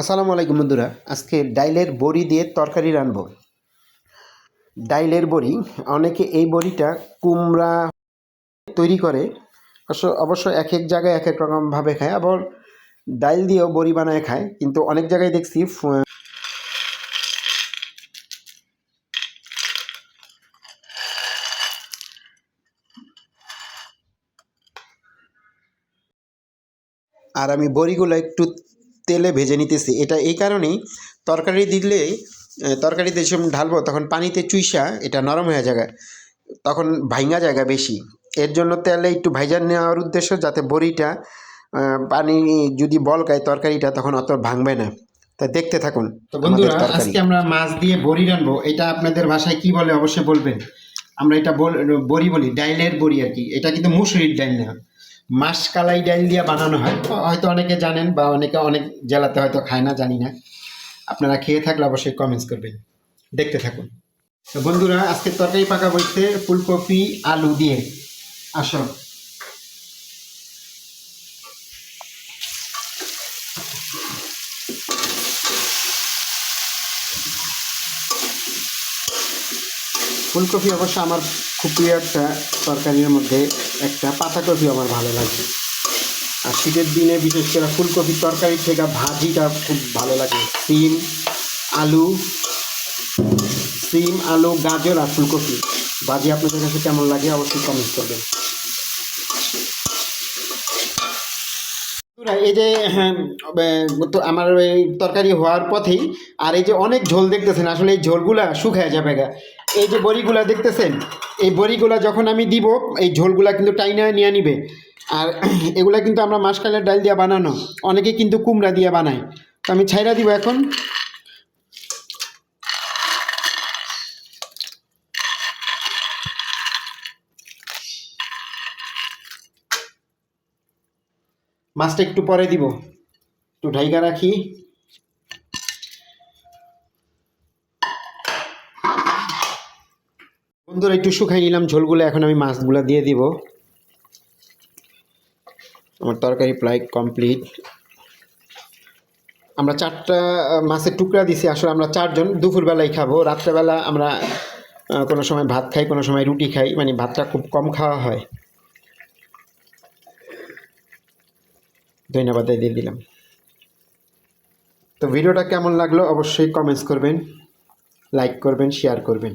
আসসালামু আলাইকুম বন্ধুরা, আজকে ডাইলের বড়ি দিয়ে তরকারি রানবো ডাইলের বড়ি, অনেকে এই বড়িটা কুমড়া তৈরি করে, অবশ্য এক এক জায়গায় এক এক রকমভাবে খায়, আবার ডাইল দিয়েও বড়ি বানায় খায়, কিন্তু অনেক জায়গায় দেখছি আর আমি বড়িগুলো একটু তেলে ভেজে নিতেছি। এটা এই কারণেই তরকারি দিলে তরকারিতে যখন ঢালবো তখন পানিতে চুইসা এটা নরম হয়ে যায় তখন ভাঙা জায়গা বেশি। এর জন্য তেলে একটু ভাইজা নেওয়ার উদ্দেশ্য যাতে বড়িটা পানি যদি বলকায় তরকারিটা তখন অত ভাঙবে না। তা দেখতে থাকুন তো বন্ধুরা আজকে আমরা মাছ দিয়ে বড়ি রানবো এটা আপনাদের ভাষায় কি বলে অবশ্যই বলবেন। আমরা এটা বড়ি বলি ডাইলের বড়ি আর কি। এটা কিন্তু মুসুরির ডাইল না। মাসকালাই ডাইল দিয়ে বানানো হয়। হয়তো অনেকে জানেন বা অনেকে অনেক জেলাতে হয়তো খায় না, জানি না। আপনারা খেয়ে থাকলে অবশ্যই কমেন্টস করবেন। দেখতে থাকুন। বন্ধুরা আজকে তরকারি পাকা বলতে ফুলকপি, আলু দিয়ে। আসো। ফুলকপি অবশ্য আমার খুব প্রিয় একটা তরকারির মধ্যে একটা পাতাকপি আমার ভালো লাগে। আর শীতের দিনে বিশেষ করে ফুলকপির তরকারি থেকে ভাজিটা খুব ভালো লাগে। সিম আলু সিম আলু গাজর আর ফুলকপি। ভাজি আপনাদের কাছে কেমন লাগে অবশ্যই কমেন্ট করবেন। এই যে হ্যাঁ, আমার তরকারি হওয়ার পথেই আর এই যে অনেক ঝোল দেখতেছেন আসলে এই ঝোলগুলা শুকায় যাবে গা। এই যে বড়িগুলা দেখতেছেন, এই বড়িগুলা যখন আমি দিব, এই ঝোলগুলা কিন্তু টাইনা নিয়ে নিবে। আর এগুলা কিন্তু আমরা মাসকালের ডাল দিয়ে বানানো। অনেকে কিন্তু কুমড়া দিয়ে বানায়। তো আমি ছাইরা দিব এখন। মাছটা একটু পরে দিব। একটু ঢাইকা রাখি। বন্ধুরা, একটু শুকাই নিলাম ঝোলগুলো, এখন আমি মাছগুলো দিয়ে দিব। আমার তরকারি প্রায় কমপ্লিট। আমরা চারটা মাছের টুকরা দিছি, আসলে আমরা চারজন দুপুরবেলায় খাব, রাত্রেবেলা আমরা কোনো সময় ভাত খাই, কোনো সময় রুটি খাই মানে ভাতটা খুব কম খাওয়া হয়। ধন্যবাদ দিয়ে দিলাম। তো ভিডিওটা কেমন লাগল অবশ্যই কমেন্টস করবেন লাইক করবেন শেয়ার করবেন।